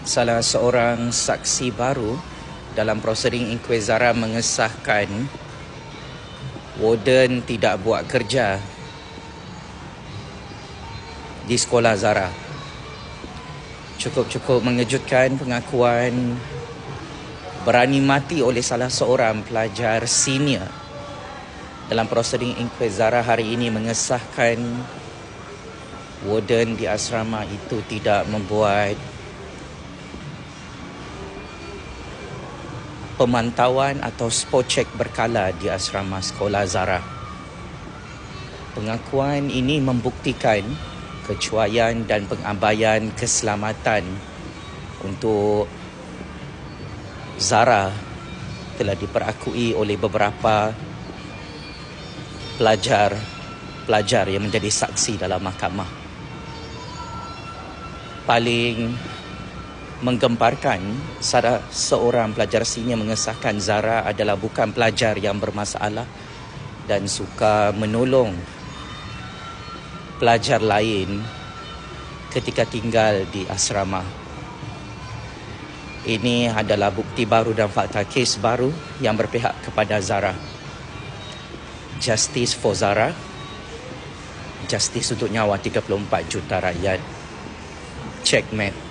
salah seorang saksi baru dalam proseding inkuizara mengesahkan warden tidak buat kerja di sekolah Zara. Cukup-cukup mengejutkan pengakuan berani mati oleh salah seorang pelajar senior dalam proseding inkuizara hari ini mengesahkan warden di asrama itu tidak membuat pemantauan atau spot check berkala di asrama sekolah Zara. Pengakuan ini membuktikan kecuaian dan pengabaian keselamatan untuk Zara telah diperakui oleh beberapa pelajar pelajar yang menjadi saksi dalam mahkamah. Paling menggemparkan salah seorang pelajar senior mengesahkan Zara adalah bukan pelajar yang bermasalah dan suka menolong pelajar lain ketika tinggal di asrama. Ini adalah bukti baru dan fakta kes baru yang berpihak kepada Zara. Justice for Zara. Justice untuk nyawa 34 juta rakyat. Checkmate.